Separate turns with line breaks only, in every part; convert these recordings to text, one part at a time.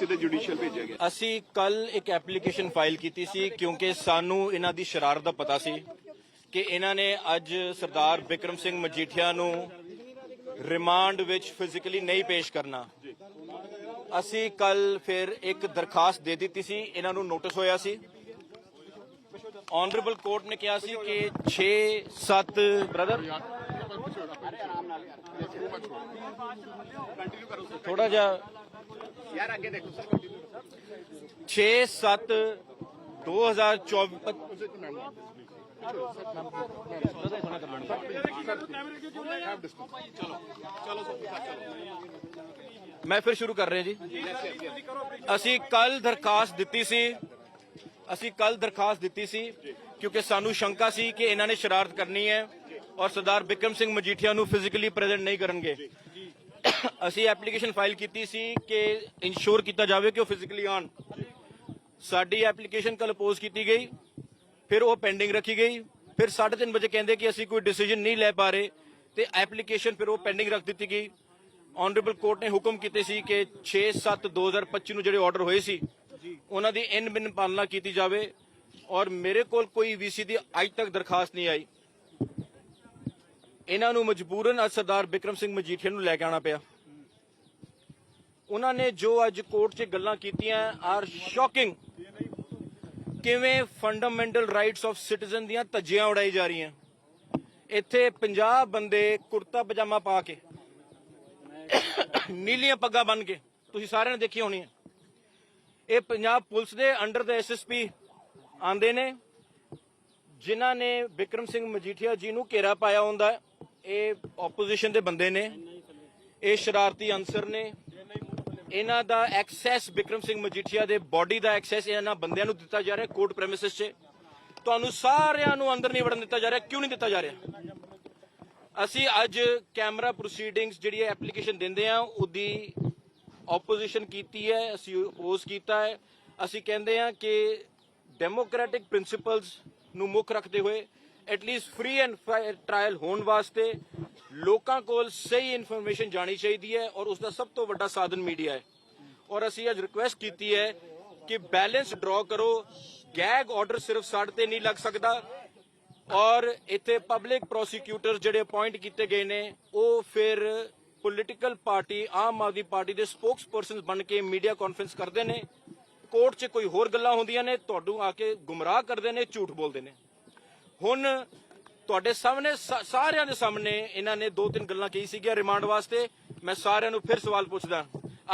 ਸਿੱਧੇ ਜੁਡੀਸ਼ੀਅਲ ਭੇਜਿਆ ਗਿਆ?
ਅਸੀਂ ਕੱਲ ਇੱਕ ਐਪਲੀਕੇਸ਼ਨ ਫਾਈਲ ਕੀਤੀ ਸੀ ਕਿਉਂਕਿ ਸਾਨੂੰ ਇਹਨਾਂ ਦੀ ਸ਼ਰਾਰਤ ਦਾ ਪਤਾ ਸੀ ਕਿ ਇਹਨਾਂ ਨੇ ਅੱਜ ਸਰਦਾਰ ਬਿਕਰਮ ਸਿੰਘ ਮਜੀਠੀਆ ਨੂੰ ਰਿਮਾਂਡ ਵਿੱਚ ਫਿਜ਼ੀਕਲੀ ਨਹੀਂ ਪੇਸ਼ ਕਰਨਾ। ਅਸੀਂ ਕੱਲ ਫਿਰ ਇੱਕ ਦਰਖਾਸਤ ਦੇ ਦਿੱਤੀ ਸੀ ਇਹਨਾਂ ਨੂੰ ਨੋਟਿਸ ਹੋਇਆ ਸੀ। ਆਨਰੇਬਲ ਕੋਰਟ ਨੇ ਕਿਹਾ ਸੀ ਕਿ 6 7 ਬ੍ਰਦਰ ਥੋੜਾ ਜਿਹਾ
ਯਾਰ ਅੱਗੇ ਦੇਖੋ ਸਰ
6 7 2024 ਮੈਂ ਫਿਰ ਸ਼ੁਰੂ ਕਰ ਰਿਹਾ ਜੀ। ਅਸੀਂ ਕੱਲ ਦਰਖਾਸਤ ਦਿੱਤੀ ਸੀ ਅਸੀਂ ਕੱਲ ਦਰਖਾਸਤ ਦਿੱਤੀ ਸੀ ਕਿਉਂਕਿ ਸਾਨੂੰ ਸ਼ੰਕਾ ਸੀ ਕਿ ਇਹਨਾਂ ਨੇ ਸ਼ਰਾਰਤ ਕਰਨੀ ਹੈ। ਔਰ ਸਰਦਾਰ ਬਿਕਰਮ ਸਿੰਘ ਮਜੀਠੀਆ ਨੂੰ ਫਿਜ਼ੀਕਲੀ ਪ੍ਰੈਜ਼ੈਂਟ ਨਹੀਂ ਕਰਨਗੇ। ਅਸੀਂ ਐਪਲੀਕੇਸ਼ਨ ਫਾਈਲ ਕੀਤੀ ਸੀ ਕਿ ਇਨਸ਼ੋਰ ਕੀਤਾ ਜਾਵੇ ਕਿ ਉਹ ਫਿਜ਼ੀਕਲੀ ਆਣ ਸਾਡੀ ਐਪਲੀਕੇਸ਼ਨ ਕੱਲ ਅਪੋਜ਼ ਕੀਤੀ ਗਈ ਫਿਰ ਉਹ ਪੈਂਡਿੰਗ ਰੱਖੀ ਗਈ ਫਿਰ 3:30 ਵਜੇ ਕਹਿੰਦੇ ਕਿ ਅਸੀਂ ਕੋਈ ਡਿਸੀਜਨ ਨਹੀਂ ਲੈ ਪਾ ਰਹੇ ਤੇ ਐਪਲੀਕੇਸ਼ਨ ਫਿਰ ਉਹ ਪੈਂਡਿੰਗ ਰੱਖ ਦਿੱਤੀ ਗਈ। ਆਨਰੇਬਲ ਕੋਰਟ ਨੇ ਹੁਕਮ ਕੀਤੇ ਸੀ ਕਿ 6/7/2025 ਨੂੰ ਜਿਹੜੇ ਆਰਡਰ ਹੋਏ ਸੀ ਉਹਨਾਂ ਦੀ ਇਨ ਬਿਨ ਪਾਲਣਾ ਕੀਤੀ ਜਾਵੇ। ਔਰ ਮੇਰੇ ਕੋਲ ਕੋਈ ਵੀਸੀ ਦੀ ਅੱਜ ਤੱਕ ਦਰਖਾਸਤ ਨਹੀਂ ਆਈ। ਇਹਨਾਂ ਨੂੰ ਮਜਬੂਰਨ ਅੱਜ ਸਰਦਾਰ ਬਿਕਰਮ ਸਿੰਘ ਮਜੀਠੀਆ ਨੂੰ ਲੈ ਕੇ ਆਉਣਾ ਪਿਆ। ਉਹਨਾਂ ਨੇ ਜੋ ਅੱਜ ਕੋਰਟ 'ਚ ਗੱਲਾਂ ਕੀਤੀਆਂ ਆਰ ਸ਼ੌਕਿੰਗ ਕਿਵੇਂ ਫੰਡਾਮੈਂਟਲ ਰਾਈਟਸ ਆਫ ਸਿਟੀਜ਼ਨ ਦੀਆਂ ਧੱਜੀਆਂ ਉਡਾਈ ਜਾ ਰਹੀਆਂ। ਇੱਥੇ 50 ਬੰਦੇ ਕੁਰਤਾ ਪਜਾਮਾ ਪਾ ਕੇ, ਨੀਲੀਆਂ ਪੱਗਾਂ ਬੰਨ ਕੇ, ਤੁਸੀਂ ਸਾਰਿਆਂ ਨੇ ਦੇਖੀ ਹੋਣੀ ਹੈ ਇਹ ਪੰਜਾਬ ਪੁਲਿਸ ਦੇ ਅੰਡਰ ਦਾ ਐਸਐਸਪੀ ਆਂਦੇ ਨੇ, ਜਿਨ੍ਹਾਂ ਨੇ ਵਿਕਰਮ ਸਿੰਘ ਮਜੀਠੀਆ ਜੀ ਨੂੰ ਘੇਰਾ ਪਾਇਆ ਹੁੰਦਾ ਹੈ। ਇਹ ਆਪੋਜੀਸ਼ਨ ਦੇ ਬੰਦੇ ਨੇ, ਇਹ ਸ਼ਰਾਰਤੀ ਅਨਸਰ ਨੇ, ਇਹਨਾਂ ਦਾ ਐਕਸੈਸ ਵਿਕਰਮ ਸਿੰਘ ਮਜੀਠੀਆ ਦੇ ਬਾਡੀ ਦਾ ਐਕਸੈਸ ਇਹਨਾਂ ਬੰਦਿਆਂ ਨੂੰ ਦਿੱਤਾ ਜਾ ਰਿਹਾ ਕੋਰਟ ਪ੍ਰੈਮਿਸਿਸ 'ਚ। ਤੁਹਾਨੂੰ ਸਾਰਿਆਂ ਨੂੰ ਅੰਦਰ ਨਹੀਂ ਵੜਨ ਦਿੱਤਾ ਜਾ ਰਿਹਾ, ਕਿਉਂ ਨਹੀਂ ਦਿੱਤਾ ਜਾ ਰਿਹਾ? ਅਸੀਂ ਅੱਜ ਕੈਮਰਾ ਪ੍ਰੋਸੀਡਿੰਗਸ ਜਿਹੜੀ ਐਪਲੀਕੇਸ਼ਨ ਦਿੰਦੇ ਆ ਉਹਦੀ ਆਪੋਜੀਸ਼ਨ ਕੀਤੀ ਹੈ, ਅਸੀਂ ਅਪੋਜ਼ ਕੀਤਾ ਹੈ। ਅਸੀਂ ਕਹਿੰਦੇ ਆ ਕਿ ਡੈਮੋਕ੍ਰੈਟਿਕ ਪ੍ਰਿੰਸੀਪਲਸ ਨੂੰ ਮੁੱਖ ਰੱਖਦੇ ਹੋਏ at least free and fair trial ਹੋਣ ਵਾਸਤੇ ਲੋਕਾਂ ਕੋਲ ਸਹੀ ਇਨਫੋਰਮੇਸ਼ਨ ਜਾਣੀ ਚਾਹੀਦੀ ਹੈ ਔਰ ਉਸ ਦਾ ਸਭ ਤੋਂ ਵੱਡਾ ਸਾਧਨ ਮੀਡੀਆ ਹੈ। ਔਰ ਅਸੀਂ ਅੱਜ ਰਿਕੁਐਸਟ ਕੀਤੀ ਹੈ ਕਿ ਬੈਲੈਂਸ ਡਰਾ ਕਰੋ। ਗੈਗ ਆਰਡਰ ਸਿਰਫ ਸਾਡੇ ਤੇ ਨਹੀਂ ਲੱਗ ਸਕਦਾ। ਔਰ ਇੱਥੇ ਪਬਲਿਕ ਪ੍ਰੋਸੀਕਿਊਟਰ ਜਿਹੜੇ ਅਪਾਇੰਟ ਕੀਤੇ ਗਏ ਨੇ, ਉਹ ਫਿਰ political party Aam Aadmi party ਦੇ ਸਪੋਕਸਪਰਸਨਸ ਬਣ ਕੇ ਮੀਡੀਆ ਕਾਨਫਰੰਸ ਕਰਦੇ ਨੇ। ਕੋਰਟ 'ਚ ਕੋਈ ਹੋਰ ਗੱਲਾਂ ਹੁੰਦੀਆਂ ਨੇ, ਤੁਹਾਨੂੰ ਆ ਕੇ ਗੁੰਮਰਾਹ ਕਰਦੇ ਨੇ, ਝੂਠ ਬੋਲਦੇ ਨੇ। ਹੁਣ ਤੁਹਾਡੇ ਸਾਹਮਣੇ ਸਾਰਿਆਂ ਦੇ ਸਾਹਮਣੇ ਇਹਨਾਂ ਨੇ ਦੋ ਤਿੰਨ ਗੱਲਾਂ ਕਹੀ ਸੀਗੀਆਂ ਰਿਮਾਂਡ ਵਾਸਤੇ। ਮੈਂ ਸਾਰਿਆਂ ਨੂੰ ਫਿਰ ਸਵਾਲ ਪੁੱਛਦਾ,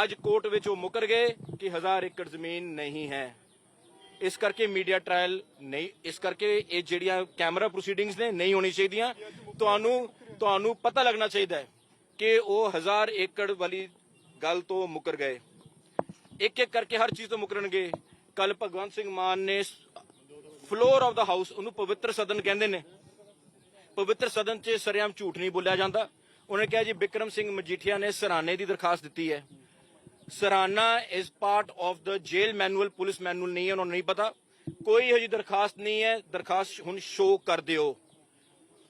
ਅੱਜ ਕੋਰਟ ਵਿੱਚ ਉਹ ਮੁਕਰ ਗਏ ਕਿ ਹਜ਼ਾਰ ਏਕੜ ਜ਼ਮੀਨ ਨਹੀਂ ਹੈ। ਇਸ ਕਰਕੇ ਮੀਡੀਆ ਟ੍ਰਾਇਲ ਨਹੀਂ, ਇਸ ਕਰਕੇ ਇਹ ਜਿਹੜੀਆਂ ਕੈਮਰਾ ਪ੍ਰੋਸੀਡਿੰਗਸ ਨੇ, ਨਹੀਂ ਹੋਣੀ ਚਾਹੀਦੀਆਂ। ਤੁਹਾਨੂੰ ਤੁਹਾਨੂੰ ਪਤਾ ਲੱਗਣਾ ਚਾਹੀਦਾ ਹੈ ਕਿ ਉਹ ਹਜ਼ਾਰ ਏਕੜ ਵਾਲੀ ਗੱਲ ਤੋਂ ਮੁਕਰ ਗਏ। ਇੱਕ ਇੱਕ ਕਰਕੇ ਹਰ ਚੀਜ਼ ਤੋਂ ਮੁਕਰਨਗੇ। ਕੱਲ ਭਗਵੰਤ ਸਿੰਘ ਮਾਨ ਨੇ ਫਲੋਰ ਆਫ ਦਾ ਹਾਊਸ ਉਹਨੂੰ ਪਵਿੱਤਰ ਸਦਨ ਕਹਿੰਦੇ ਨੇ। ਪਵਿੱਤਰ ਸਦਨ 'ਚ ਸਰਿਆਮ ਝੂਠ ਨਹੀਂ ਬੋਲਿਆ ਜਾਂਦਾ। ਉਹਨੇ ਕਿਹਾ ਜੀ, ਬਿਕਰਮ ਸਿੰਘ ਮਜੀਠੀਆ ਨੇ ਸਰਾਣੇ ਦੀ ਦਰਖਾਸਤ ਦਿੱਤੀ ਹੈ। ਸਰਾਨਾ is part of the jail manual police manual ਨਹੀਂ ਹੈ, ਉਹਨਾਂ ਨੂੰ ਨਹੀਂ ਪਤਾ। ਕੋਈ ਇਹੋ ਜਿਹੀ ਦਰਖਾਸਤ ਨਹੀਂ ਹੈ। ਦਰਖਾਸਤ ਹੁਣ ਸ਼ੋਅ ਕਰ ਦਿਓ।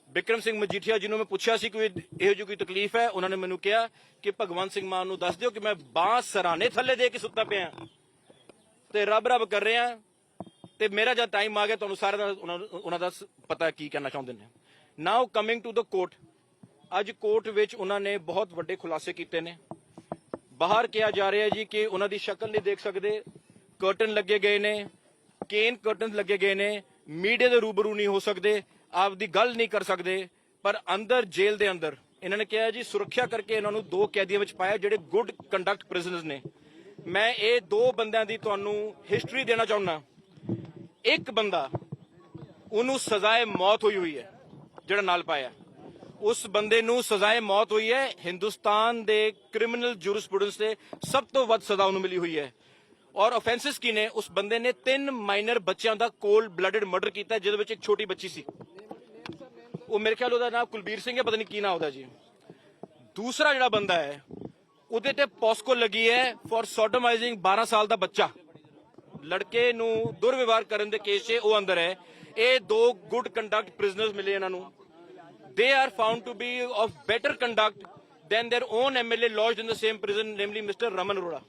ਬਿਕਰਮ ਸਿੰਘ ਮਜੀਠੀਆ, ਜਿਹਨੂੰ ਮੈਂ ਪੁੱਛਿਆ ਸੀ ਕੋਈ ਇਹੋ ਜਿਹੀ ਕੋਈ ਤਕਲੀਫ ਹੈ, ਉਹਨਾਂ ਨੇ ਮੈਨੂੰ ਕਿਹਾ ਕਿ ਭਗਵੰਤ ਸਿੰਘ ਮਾਨ ਨੂੰ ਦੱਸ ਦਿਓ ਕਿ ਮੈਂ ਬਾਂਹ ਸਰਾਣੇ ਥੱਲੇ ਦੇ ਕੇ ਸੁੱਤਾ ਪਿਆ। ਤੇ ਰੱਬ ਰੱਬ ਕਰ ਰਿਹਾ। ਤੇ ਮੇਰਾ ਜਦ ਟਾਈਮ ਆ ਗਿਆ, ਤੁਹਾਨੂੰ ਸਾਰਿਆਂ ਦਾ ਉਹਨਾਂ ਨੂੰ- ਉਹਨਾਂ ਦਾ ਸ- ਪਤਾ ਕੀ ਕਰਨਾ ਚਾਹੁੰਦੇ ਨੇ। Now coming to the court ਅੱਜ ਕੋਰਟ ਵਿੱਚ ਉਹਨਾਂ ਨੇ ਬਹੁਤ ਵੱਡੇ ਖੁਲਾਸੇ ਕੀਤੇ ਨੇ। ਬਾਹਰ ਕਿਹਾ ਜਾ ਰਿਹਾ ਜੀ ਕਿ ਉਹਨਾਂ ਦੀ ਸ਼ਕਲ ਨਹੀਂ ਦੇਖ ਸਕਦੇ। ਕਰਟਨ ਲੱਗੇ ਗਏ ਨੇ। ਕੇਨ ਕਰਟਨ ਲੱਗੇ ਗਏ ਨੇ। ਮੀਡੀਆ ਦੇ ਰੂਬਰੂ ਨਹੀਂ ਹੋ ਸਕਦੇ। ਆਪਦੀ ਗੱਲ ਨਹੀਂ ਕਰ ਸਕਦੇ। ਪਰ ਅੰਦਰ, ਜੇਲ੍ਹ ਦੇ ਅੰਦਰ ਇਹਨਾਂ ਨੇ ਕਿਹਾ ਜੀ, ਸੁਰੱਖਿਆ ਕਰਕੇ ਇਹਨਾਂ ਨੂੰ ਦੋ ਕੈਦੀਆਂ ਵਿੱਚ ਪਾਇਆ, ਜਿਹੜੇ ਗੁੱਡ ਕੰਡਕਟ ਪ੍ਰਿਜ਼ਨਰਸ ਨੇ। ਮੈਂ ਇਹ ਦੋ ਬੰਦਿਆਂ ਦੀ ਤੁਹਾਨੂੰ ਹਿਸਟਰੀ ਦੇਣਾ ਚਾਹੁੰਦਾ। ਇੱਕ ਬੰਦਾ, ਉਹਨੂੰ ਸਜ਼ਾਏ ਮੌਤ ਹੋਈ ਹੋਈ ਹੈ, ਜਿਹੜਾ ਨਾਲ ਪਾਇਆ। ਉਸ ਬੰਦੇ ਨੂੰ ਸਜ਼ਾਏ ਮੌਤ ਹੋਈ ਹੈ, ਹਿੰਦੁਸਤਾਨ ਦੇ ਕ੍ਰਿਮੀਨਲ ਜੂਰਿਸਪ੍ਰੂਡੈਂਸ ਦੇ ਸਭ ਤੋਂ ਵੱਧ ਸਜ਼ਾ ਉਹਨੂੰ ਮਿਲੀ ਹੋਈ ਹੈ। ਔਰ ਆਫੈਂਸਸ ਕੀ ਨੇ? ਉਸ ਬੰਦੇ ਨੇ ਤਿੰਨ ਮਾਈਨਰ ਬੱਚਿਆਂ ਦਾ ਕੋਲਡ ਬਲੱਡਡ ਮਰਡਰ ਕੀਤਾ ਜਿਹਦੇ ਵਿੱਚ ਇੱਕ ਛੋਟੀ ਬੱਚੀ ਸੀ। ਉਹ ਮੇਰੇ ਖਿਆਲ ਉਹਦਾ ਨਾਮ ਕੁਲਬੀਰ ਸਿੰਘ ਹੈ, ਪਤਾ ਨਹੀਂ ਕੀ ਨਾਮ ਉਹਦਾ ਜੀ। ਦੂਸਰਾ ਜਿਹੜਾ ਬੰਦਾ ਹੈ, ਉਹਦੇ ਤੇ ਪੋਸਕੋ ਲੱਗੀ ਹੈ ਫॉर ਸੋਡੋਮਾਈਜ਼ਿੰਗ 12 ਸਾਲ ਦਾ ਬੱਚਾ। ਲੜਕੇ ਨੂੰ ਦੁਰਵਿਵਹਾਰ ਕਰਨ ਦੇ ਕੇਸ 'ਚ ਉਹ ਅੰਦਰ ਹੈ। ਇਹ ਦੋ ਗੁੱਡ ਕੰਡਕਟ ਪ੍ਰਿਜ਼ਨਰਸ ਮਿਲੇ ਇਹਨਾਂ ਨੂੰ। They are found to be of better conduct than their own MLA lodged in the same prison, namely Mr. Raman Arora.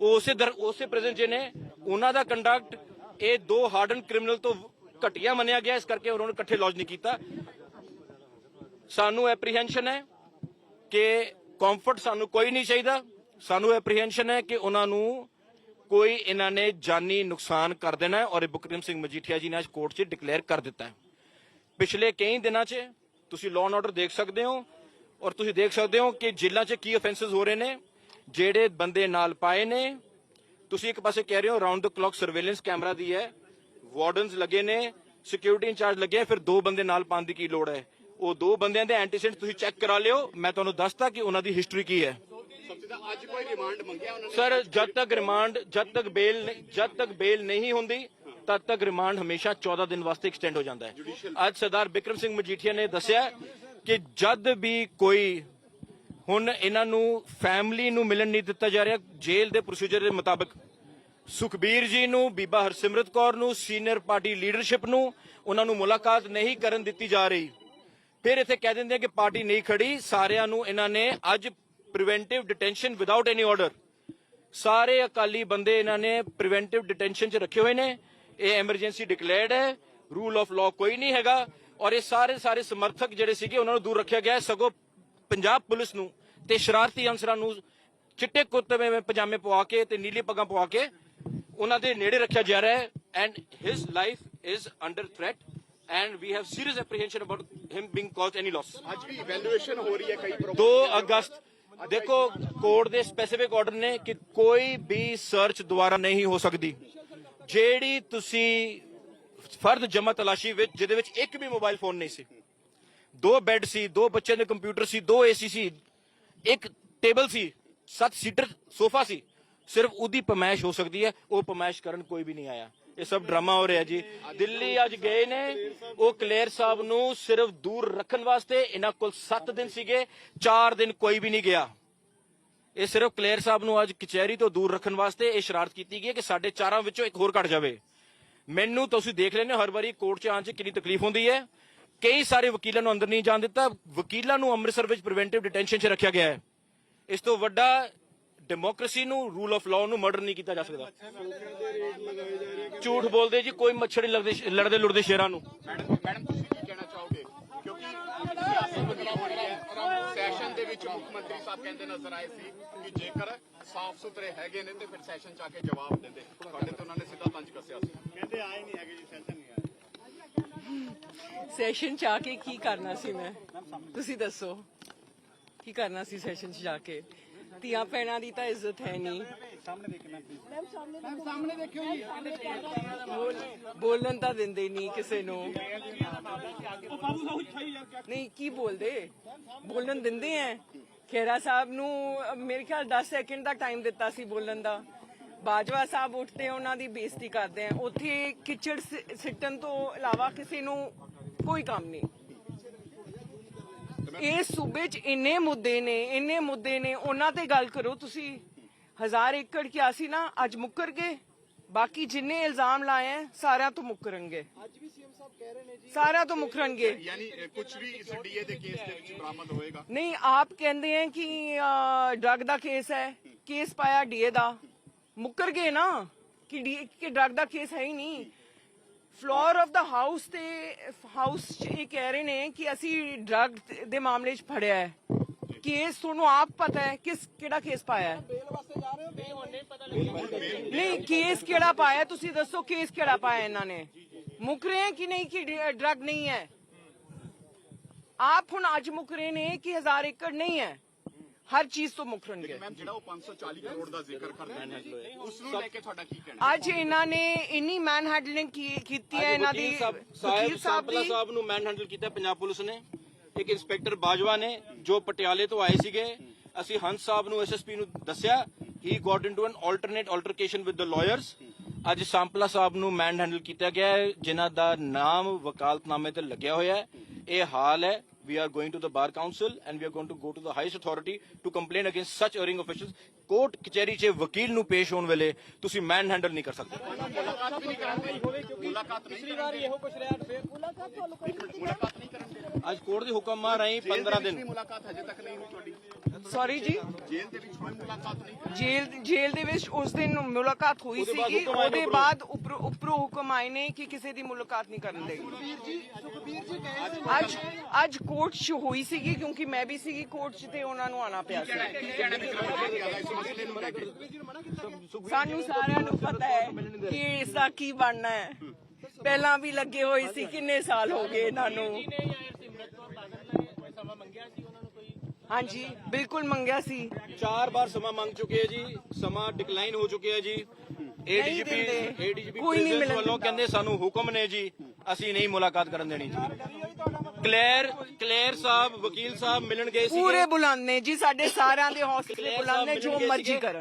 ਉਸੇ ਦਰ ਉਸੇ ਪ੍ਰੈਜ਼ੈਂਟ ਚ ਨੇ। ਉਹਨਾਂ ਦਾ ਕੰਡਕਟ ਇਹ ਦੋ ਹਾਰਡਨ ਕ੍ਰਿਮੀਨਲ ਤੋਂ ਘਟੀਆ ਮੰਨਿਆ ਗਿਆ। ਇਸ ਕਰਕੇ ਉਹਨਾਂ ਨੂੰ ਇਕੱਠੇ ਲੌਜ ਨਹੀਂ ਕੀਤਾ। ਸਾਨੂੰ ਐਪਰੀਹੈਂਸ਼ਨ ਹੈ ਕਿ ਕੰਫਰਟ ਸਾਨੂੰ ਕੋਈ ਨਹੀਂ ਚਾਹੀਦਾ। ਸਾਨੂੰ ਐਪਰੀਹੈਂਸ਼ਨ ਹੈ ਕਿ ਉਹਨਾਂ ਨੂੰ ਕੋਈ ਇਹਨਾਂ ਨੇ ਜਾਨੀ ਨੁਕਸਾਨ ਕਰ ਦੇਣਾ ਹੈ ਔਰ ਇਹ ਬੁਕਰਮ ਸਿੰਘ ਮਜੀਠੀਆ ਜੀ ਨੇ ਅੱਜ ਕੋਰਟ 'ਚ ਡਿਕਲੇਅਰ ਕਰ ਦਿੱਤਾ ਹੈ। ਪਿਛਲੇ ਕਈ ਦਿਨਾਂ 'ਚ ਤੁਸੀਂ ਲਾਅ ਐਂਡ ਆਰਡਰ ਦੇਖ ਸਕਦੇ ਹੋ ਔਰ ਤੁਸੀਂ ਦੇਖ ਸਕਦੇ ਹੋ ਕਿ ਜੇਲ੍ਹਾਂ 'ਚ ਕੀ ਆਫੈਂਸਸ ਹੋ ਰਹੇ ਨੇ, ਜਿਹੜੇ ਬੰਦੇ ਨਾਲ ਪਾਏ ਨੇ। ਤੁਸੀਂ ਇੱਕ ਪਾਸੇ ਕਹਿ ਰਹੇ ਹੋ round the clock surveillance camera ਦੀ ਹੈ ਵਾਰਡਨਸ ਲੱਗੇ ਨੇ ਸਿਕਿਉਰਿਟੀ ਇੰਚਾਰਜ ਲੱਗੇ ਫਿਰ ਦੋ ਬੰਦੇ ਨਾਲ ਪਾਉਣ ਦੀ ਕੀ ਲੋੜ ਹੈ? ਉਹ ਦੋ ਬੰਦਿਆਂ ਦੇ ਐਂਟੀਸੈਂਟ ਤੁਸੀਂ ਚੈੱਕ ਕਰਾ ਲਿਓ, ਮੈਂ ਤੁਹਾਨੂੰ ਦੱਸਦਾ ਕਿ ਉਹਨਾਂ ਦੀ ਹਿਸਟਰੀ ਕੀ ਹੈ।
ਅੱਜ ਕੋਈ ਰਿਮਾਂਡ ਮੰਗਿਆ ਉਹਨਾਂ ਨੇ?
ਸਰ ਜਦ ਤੱਕ ਰਿਮਾਂਡ ਜਦ ਤੱਕ ਬੇਲ ਜਦ ਤੱਕ ਬੇਲ ਨਹੀਂ ਹੁੰਦੀ ਤਦ ਤੱਕ ਰਿਮਾਂਡ ਹਮੇਸ਼ਾ 14 ਦਿਨ ਵਾਸਤੇ ਐਕਸਟੈਂਡ ਹੋ ਜਾਂਦਾ ਹੈ। ਅੱਜ ਸਰਦਾਰ ਬਿਕਰਮ ਸਿੰਘ ਮਜੀਠੀਆ ਨੇ ਦੱਸਿਆ ਕਿ ਜਦ ਵੀ ਕੋਈ ਹੁਣ ਇਹਨਾਂ ਨੂੰ ਫੈਮਿਲੀ ਨੂੰ ਮਿਲਣ ਨਹੀਂ ਦਿੱਤਾ ਜਾ ਰਿਹਾ ਜੇਲ੍ਹ ਦੇ ਪ੍ਰੋਸੀਜਰ ਦੇ ਮੁਤਾਬਕ ਸੁਖਬੀਰ ਜੀ ਨੂੰ ਬੀਬਾ ਹਰਸਿਮਰਤ ਕੌਰ ਨੂੰ ਸੀਨੀਅਰ ਪਾਰਟੀ ਲੀਡਰਸ਼ਿਪ ਨੂੰ ਉਹਨਾਂ ਨੂੰ ਮੁਲਾਕਾਤ ਨਹੀਂ ਕਰਨ ਦਿੱਤੀ ਜਾ ਰਹੀ। ਫਿਰ ਇੱਥੇ ਕਹਿ ਦਿੰਦੇ ਆ ਕਿ ਪਾਰਟੀ ਨਹੀਂ ਖੜੀ ਸਾਰਿਆਂ ਨੂੰ ਇਹਨਾਂ ਨੇ ਅੱਜ preventive detention without any order ਸਾਰੇ ਅਕਾਲੀ ਬੰਦੇ ਇਹਨਾਂ ਨੇ ਪ੍ਰੀਵੈਂਟਿਵ ਡਿਟੈਂਸ਼ਨ 'ਚ ਰੱਖੇ ਹੋਏ ਨੇ। ਇਹ ਐਮਰਜੈਂਸੀ ਡਿਕਲੇਅਰਡ ਹੈ। ਰੂਲ ਆਫ ਲਾਅ ਕੋਈ ਨਹੀਂ ਹੈਗਾ। ਔਰ ਇਹ ਸਾਰੇ ਸਾਰੇ ਸਮਰਥਕ ਜਿਹੜੇ ਸੀਗੇ ਉਹਨਾਂ ਨੂੰ ਦੂਰ ਰੱਖਿਆ ਗਿਆ ਹੈ। ਸਗੋਂ ਪੰਜਾਬ ਪੁਲਿਸ ਨੂੰ ਤੇ ਸ਼ਰਾਰਤੀ ਅਨਸਰਾਂ ਨੂੰ ਚਿੱਟੇ ਕੁੱਤੇ ਵਿੱਚ ਪਜਾਮੇ ਪਵਾ ਕੇ ਤੇ ਨੀਲੀ ਪੱਗਾਂ ਪਵਾ ਕੇ ਉਹਨਾਂ ਦੇ ਨੇੜੇ ਰੱਖਿਆ ਜਾ ਰਿਹਾ ਹੈ। And his life is under threat and we have serious apprehension about him being caused any loss
ਅੱਜ ਵੀ ਇਵੈਲੂਏਸ਼ਨ ਹੋ ਰਹੀ ਹੈ ਕਈ
2 ਅਗਸਤ ਦੇਖੋ, ਕੋਰਟ ਦੇ ਸਪੈਸੀਫਿਕ ਆਰਡਰ ਨੇ ਕਿ ਕੋਈ ਵੀ ਸਰਚ ਦੁਆਰਾ ਨਹੀਂ ਹੋ ਸਕਦੀ। ਜਿਹੜੀ ਤੁਸੀਂ ਫਰਦ ਜਮਾ ਤਲਾਸ਼ੀ ਵਿੱਚ, ਜਿਹਦੇ ਵਿੱਚ ਇੱਕ ਵੀ ਮੋਬਾਈਲ ਫੋਨ ਨਹੀਂ ਸੀ। ਦੋ ਬੈੱਡ ਸੀ, ਦੋ ਬੱਚਿਆਂ ਦੇ ਕੰਪਿਊਟਰ ਸੀ, ਦੋ ਏਸੀ ਸੀ, ਇੱਕ ਟੇਬਲ ਸੀ, ਸੱਤ ਸੀਟਰ ਸੋਫਾ ਸੀ, ਸਿਰਫ ਉਹਦੀ ਪਮਾਇਸ਼ ਹੋ ਸਕਦੀ ਹੈ, ਉਹ ਪਮੈਸ਼ ਕਰਨ ਕੋਈ ਵੀ ਨਹੀਂ ਆਇਆ। ਇਹ ਸਭ ਡਰਾਮਾ ਹੋ ਰਿਹਾ ਜੀ। ਦਿੱਲੀ ਅੱਜ ਗਏ ਨੇ। ਉਹ ਕਲੇਰ ਸਾਹਿਬ ਨੂੰ ਸਿਰਫ ਦੂਰ ਰੱਖਣ ਵਾਸਤੇ ਇਹਨਾਂ ਕੋਲ 7 ਦਿਨ ਸੀਗੇ 4 ਦਿਨ ਕੋਈ ਵੀ ਨਹੀਂ ਗਿਆ। ਇਹ ਸਿਰਫ ਕਲੇਰ ਸਾਹਿਬ ਨੂੰ ਅੱਜ ਕਚਹਿਰੀ ਤੋਂ ਦੂਰ ਰੱਖਣ ਵਾਸਤੇ ਇਹ ਸ਼ਰਾਰਤ ਕੀਤੀ ਗਈ ਹੈ ਕਿ ਸਾਡੇ ਚਾਰਾਂ ਵਿੱਚੋਂ ਇੱਕ ਹੋਰ ਘਟ ਜਾਵੇ। ਮੈਨੂੰ ਤੁਸੀਂ ਦੇਖ ਲੈਣੇ ਹੋ, ਹਰ ਵਾਰੀ ਕੋਰਟ 'ਚ ਆਉਣ 'ਚ ਕਿੰਨੀ ਤਕਲੀਫ ਹੁੰਦੀ ਹੈ। ਕਈ ਸਾਰੇ ਵਕੀਲਾਂ ਨੂੰ ਅੰਦਰ ਨਹੀਂ ਜਾਣ ਦਿੱਤਾ। ਵਕੀਲਾਂ ਨੂੰ ਅੰਮ੍ਰਿਤਸਰ ਵਿੱਚ ਪ੍ਰੀਵੈਂਟਿਵ ਡਿਟੈਂਸ਼ਨ 'ਚ ਰੱਖਿਆ ਗਿਆ ਹੈ। ਇਸ ਤੋਂ ਵੱਡਾ ਡੈਮੋਕ੍ਰੇਸੀ ਨੂੰ ਰੂਲ ਆਫ ਲਾਅ ਨੂੰ ਮਰਡਰ ਨਹੀਂ ਕੀਤਾ ਜਾ ਸਕਦਾ। ਝੂਠ ਬੋਲਦੇ ਜੀ ਕੋਈ ਮੱਛਰ ਨਹੀਂ ਲੜਦੇ ਲੜਦੇ ਲੁੜਦੇ ਸ਼ੇਰਾਂ ਨੂੰ।
ਮੈਡਮ ਮੈਡਮ ਤੁਸੀਂ ਕੀ ਕਹਿਣਾ ਚਾਹੋਗੇ? ਕਿਉਂਕਿ ਸਿਆਸਤ ਬਦਲਾਅ ਹੋ ਰਹੀ ਹੈ ਸੈਸ਼ਨ ਦੇ ਵਿੱਚ ਮੁੱਖ ਮੰਤਰੀ ਸਾਹਿਬ ਕਹਿੰਦੇ ਨਜ਼ਰ ਆਏ ਸੀ ਕਿ ਜੇਕਰ ਸਾਫ਼ ਸੁਥਰੇ ਹੈਗੇ ਨੇ ਤੇ ਫਿਰ ਸੈਸ਼ਨ ਚ ਆ ਕੇ ਜਵਾਬ ਦਿੰਦੇ। ਤੁਹਾਡੇ ਤੇ ਉਹਨਾਂ ਨੇ ਸਿੱਧਾ ਪੰਜ ਕੱਸਿਆ ਸੀ।
ਸੈਸ਼ਨ ਚ ਆ ਕੇ ਕੀ ਕਰਨਾ ਸੀ ਮੈਂ? ਤੁਸੀਂ ਦੱਸੋ। ਕੀ ਕਰਨਾ ਸੀ ਸੈਸ਼ਨ ਚ ਜਾ ਕੇ? ਧੀਆਂ ਭੈਣਾਂ ਦੀ ਤਾਂ ਇੱਜ਼ਤ ਹੈ ਨਹੀਂ। ਬੋਲ- ਬੋਲਣ ਤਾਂ ਦਿੰਦੇ ਨਹੀਂ ਕਿਸੇ ਨੂੰ। ਨਹੀਂ ਕੀ ਬੋਲਦੇ? ਬੋਲਣ ਦਿੰਦੇ ਐ। ਖੇਰਾ ਸਾਹਿਬ ਨੂੰ ਮੇਰੇ ਖਿਆਲ 10 ਸੈਕਿੰਡ ਦਾ ਟਾਈਮ ਦਿੱਤਾ ਸੀ ਬੋਲਣ ਦਾ। ਬਾਜਵਾ ਸਾਹਿਬ ਉੱਠਦੇ ਉਹਨਾਂ ਦੀ ਬੇਇੱਜ਼ਤੀ ਕਰਦੇ ਆ। ਉੱਥੇ ਕਿਚੜ ਸਿੱਟਣ ਤੋਂ ਇਲਾਵਾ ਕਿਸੇ ਨੂੰ ਕੋਈ ਕੰਮ ਨਹੀਂ। ਇਸ ਸੂਬੇ 'ਚ ਇੰਨੇ ਮੁੱਦੇ ਨੇ ਇੰਨੇ ਮੁੱਦੇ ਨੇ। ਉਹਨਾਂ ਤੇ ਗੱਲ ਕਰੋ ਤੁਸੀਂ। ਹਜ਼ਾਰ ਏਕੜ ਕਿਆ ਸੀ ਨਾ ਅੱਜ ਮੁੱਕਰ ਗਏ। ਬਾਕੀ ਜਿੰਨੇ ਇਲਜ਼ਾਮ ਲਾਏ ਹੈ ਸਾਰਿਆਂ ਤੋਂ ਮੁੱਕਰਨਗੇ। ਅੱਜ ਵੀ ਸੀਐਮ ਸਾਹਿਬ ਕਹਿ ਰਹੇ ਨੇ ਜੀ। ਸਾਰਿਆਂ ਤੋਂ ਮੁੱਕਰਨਗੇ।
ਯਾਨੀ ਕੁਝ ਵੀ ਇਸ ਡੀਏ ਦੇ ਕੇਸ ਦੇ ਵਿੱਚ ਬਰਾਮਦ ਹੋਏਗਾ।
ਨਹੀਂ ਆਪ ਕਹਿੰਦੇ ਹੈ ਕਿ ਡਰਗ ਦਾ ਕੇਸ ਹੈ ਕੇਸ ਪਾਇਆ ਡੀਏ ਦਾ। ਮੁੱਕਰ ਗਏ ਨਾ ਕਿ ਡੀ ਕਿ ਡਰਗ ਦਾ ਕੇਸ ਹੈ ਹੀ ਨਹੀਂ। ਫਲੋਰ ਆਫ ਦਾ ਹਾਊਸ ਤੇ ਹਾਊਸ ਚ ਇਹ ਕਹਿ ਰਹੇ ਨੇ ਕਿ ਅਸੀਂ ਡਰਗ ਦੇ ਮਾਮਲੇ 'ਚ ਫੜਿਆ ਹੈ। ਕੇਸ ਤੁਹਾਨੂੰ ਆਪ ਪਤਾ ਹੈ ਕਿਸ ਕਿਹੜਾ ਕੇਸ ਪਾਇਆ ਹੈ। ਨਹੀਂ ਕੇਸ ਕਿਹੜਾ ਪਾਇਆ? ਤੁਸੀਂ ਦੱਸੋ ਕੇਸ ਕਿਹੜਾ ਪਾਇਆ ਇਹਨਾਂ ਨੇ? ਮੁੱਕ ਰਹੇ ਹੈ ਕਿ ਨਹੀਂ ਕਿ ਡਰਗ ਨਹੀਂ ਹੈ? ਆਪ ਹੁਣ ਅੱਜ ਮੁੱਕ ਰਹੇ ਨੇ ਕਿ ਹਜ਼ਾਰ ਏਕੜ ਨਹੀਂ ਹੈ? ਹਰ ਚੀਜ਼ ਤੋਂ ਮੁੱਕਰਨਗੇ
ਮੈਮ ਜਿਹੜਾ ਉਹ 540 ਕਰੋੜ ਦਾ ਜ਼ਿਕਰ ਕਰਦੇ ਨੇ ਉਸ ਨੂੰ ਲੈ ਕੇ ਤੁਹਾਡਾ ਕੀ ਕਹਿਣਾ
ਅੱਜ ਇਹਨਾਂ ਨੇ ਇੰਨੀ ਮੈਨ ਹੈਂਡਲਿੰਗ ਕੀਤੀ ਹੈ ਇਹਨਾਂ
ਸਾਹਿਬ
ਦੀ
ਸਾਹਿਬ ਨੂੰ ਮੈਨ ਹੈਂਡਲ ਕੀਤਾ ਪੰਜਾਬ ਪੁਲਿਸ ਨੇ। ਇੱਕ ਇੰਸਪੈਕਟਰ ਬਾਜਵਾ ਨੇ ਜੋ ਪਟਿਆਲੇ ਤੋਂ ਆਏ ਸੀਗੇ। ਅਸੀਂ ਹੰਸ ਸਾਹਿਬ ਨੂੰ ਐਸਐਸਪੀ ਨੂੰ ਦੱਸਿਆ he got into an alternate altercation with the lawyers ਅੱਜ ਸੰਪਲਾ ਸਾਹਿਬ ਨੂੰ ਮੈਨ ਹੈਂਡਲ ਕੀਤਾ ਗਿਆ ਹੈ ਜਿਨ੍ਹਾਂ ਦਾ ਨਾਮ ਵਕਾਲਤਨਾਮੇ ਤੇ ਲੱਗਿਆ ਹੋਇਆ ਹੈ। ਇਹ ਹਾਲ ਹੈ we are going to the bar council and we are going to go to the highest authority to complain against such erring officials court ਕਚਹਿਰੀ 'ਚ ਵਕੀਲ ਨੂੰ ਪੇਸ਼ ਹੋਣ ਵੇਲੇ ਤੁਸੀਂ ਮੈਨ ਹੈਂਡਲ ਨਹੀਂ ਕਰ ਸਕਦੇ।
ਮੁਲਾਕਾਤ ਵੀ ਨਹੀਂ ਕਰਾਂਗੇ ਮੁਲਾਕਾਤ ਨਹੀਂ ਪਿਛਲੀ ਵਾਰ ਇਹੋ ਕੁਝ ਰਿਹਾ ਫਿਰ ਮੁਲਾਕਾਤ ਤੁਹਾਨੂੰ ਮੁਲਾਕਾਤ ਨਹੀਂ ਕਰਾਂਗੇ
ਅੱਜ ਕੋਰਟ ਦੇ ਹੁਕਮਾਂ ਰਾਹੀਂ 15
ਪਿਛਲੀ
ਦਿਨ।
ਮੁਲਾਕਾਤ ਹਜੇ ਤੱਕ ਨਹੀਂ ਹੋਈ ਤੁਹਾਡੀ।
ਸੌਰੀ ਜੀ?
ਜੇਲ੍ਹ ਦੇ ਵਿੱਚ ਕੋਈ ਮੁਲਾਕਾਤ ਨਹੀਂ
ਜੇਲ੍ਹ ਜੇਲ੍ਹ ਦੇ ਵਿੱਚ ਉਸ ਦਿਨ ਮੁਲਾਕਾਤ ਹੋਈ
ਆਏ ਨੇ
ਉਹਦੇ। ਬਾਅਦ ਉੱਪਰੋਂ ਉੱਪਰੋਂ ਹੁਕਮ ਆਏ ਨੇ ਕਿ ਕਿਸੇ ਦੀ ਮੁਲਾਕਾਤ ਨਹੀਂ ਕਰਨ ਦੇਗੀ ਅੱਜ ਅੱਜ ਕੋਰਟ 'ਚ ਹੋਈ ਸੀਗੀ ਕਿਉਂਕਿ ਮੈਂ ਵੀ ਸੀਗੀ ਕੋਰਟ 'ਚ ਤੇ ਉਹਨਾਂ ਨੂੰ ਆਣਾ ਪਿਆ ਸੀ।
ਕੀ ਕੇ
ਸਾਨੂੰ ਸਾਰਿਆਂ ਨੂੰ ਪਤਾ ਹੈ ਕਿ ਇਸ ਦਾ ਕੀ ਬਣਨਾ ਹੈ। ਪਹਿਲਾਂ ਵੀ ਲੱਗੇ ਹੋਏ ਸੀ ਕਿੰਨੇ ਸਾਲ ਹੋ ਗਏ ਇਹਨਾਂ ਨੂੰ? ਹਾਂਜੀ ਬਿਲਕੁਲ ਮੰਗਿਆ ਸੀ
ਚਾਰ ਵਾਰ ਸਮਾਂ ਮੰਗ ਚੁੱਕੇ ਹੈ ਜੀ ਸਮਾਂ ਡਿਕਲਾਈਨ ਹੋ ਚੁੱਕਿਆ ਜੀ ਏਡੀਜੀਪੀ
ਦਿੰਦੇ।
ਏਡੀਜੀਪੀ
ਕੋਈ ਨਹੀਂ ਮਿਲਣ
ਵੱਲੋਂ
ਦਿੰਦਾ।
ਕਹਿੰਦੇ ਸਾਨੂੰ ਹੁਕਮ ਨੇ ਜੀ ਅਸੀਂ ਨਹੀਂ ਮੁਲਾਕਾਤ ਕਰਨ ਦੇਣੀ ਜੀ ਕਲੇਰ ਕਲੇਰ ਸਾਹਿਬ ਵਕੀਲ ਸਾਹਿਬ ਮਿਲਣ ਗਏ ਸੀ
ਪੂਰੇ ਬੁਲਾਉਂਦੇ ਜੀ ਸਾਡੇ ਸਾਰਿਆਂ ਦੇ ਹੌਸਲੇ ਬੁਲਾਉਂਦੇ ਜੋ ਮਰਜ਼ੀ। ਕਰਨ